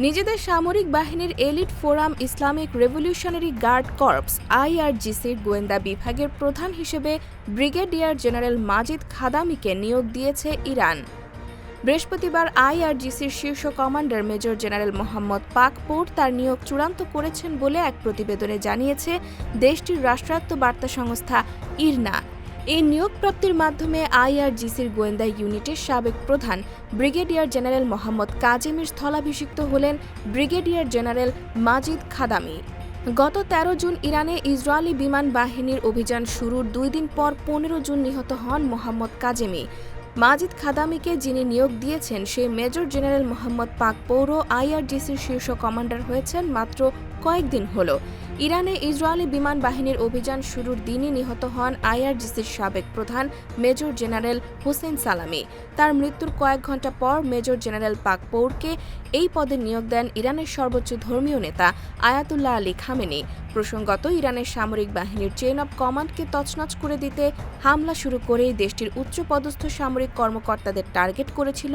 নিজেদের সামরিক বাহিনীর elite forum Islamic revolutionary guard corps, আইআরজিসির গোয়েন্দা বিভাগের প্রধান হিসেবে ব্রিগেডিয়ার জেনারেল মাজিদ খাদামিকে নিয়োগ দিয়েছে ইরান। বৃহস্পতিবার আইআরজিসির শীর্ষ commander major general Mohammad Pakpour তার নিয়োগ চূড়ান্ত করেছেন বলে এক প্রতিবেদনে জানিয়েছে দেশটির রাষ্ট্রায়ত্ত বার্তা সংস্থা ইরনা। এই নিয়োগ প্রাপ্তির মাধ্যমে আইআরজিসির গোয়েন্দা ইউনিটের সাবেক প্রধান ব্রিগেডিয়ার জেনারেল মোহাম্মদ কাজিমের স্থলাভিষিক্ত হলেন ব্রিগেডিয়ার জেনারেল মাজিদ খাদামি। গত ১৩ জুন ইরানে ইসরায়েলি বিমান বাহিনীর অভিযান শুরুর দুই দিন পর পনেরো জুন নিহত হন মোহাম্মদ কাজেমি। মাজিদ খাদামিকে যিনি নিয়োগ দিয়েছেন, সেই মেজর জেনারেল মোহাম্মদ পাক পৌর আইআরজিসির শীর্ষ কমান্ডার হয়েছেন মাত্র কয়েকদিন হল। ইরানে ইসরায়েলি বিমান বাহিনীর অভিযান শুরুর দিনই নিহত হন আইআরজিসির সাবেক প্রধান মেজর জেনারেল হোসেন সালামি। তার মৃত্যুর কয়েক ঘণ্টা পর মেজর জেনারেল পাক পৌরকে এই পদে নিয়োগ দেন ইরানের সর্বোচ্চ ধর্মীয় নেতা আয়াতুল্লাহ আলী খামেনি। প্রসঙ্গত, ইরানের সামরিক বাহিনীর চেইন অব কমান্ডকে তছনছ করে দিতে হামলা শুরু করেই দেশটির উচ্চপদস্থ সামরিক কর্মকর্তাদের টার্গেট করেছিল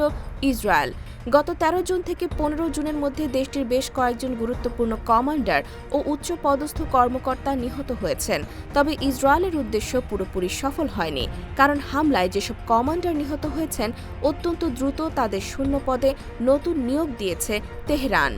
ইসরায়েল। গত ১৩ জুন থেকে পনেরো জুনের মধ্যে দেশটির বেশ কয়েকজন গুরুত্বপূর্ণ কমান্ডার ও উচ্চ পদস্থ কর্মকর্তা নিহত হয়েছেন। তবে ইসরায়েলের উদ্দেশ্য পুরোপুরি সফল হয়নি, কারণ হামলায় যেসব কমান্ডার নিহত হয়েছেন, অত্যন্ত দ্রুত তাদের শূন্য পদে নতুন নিয়োগ দিয়েছে তেহরান।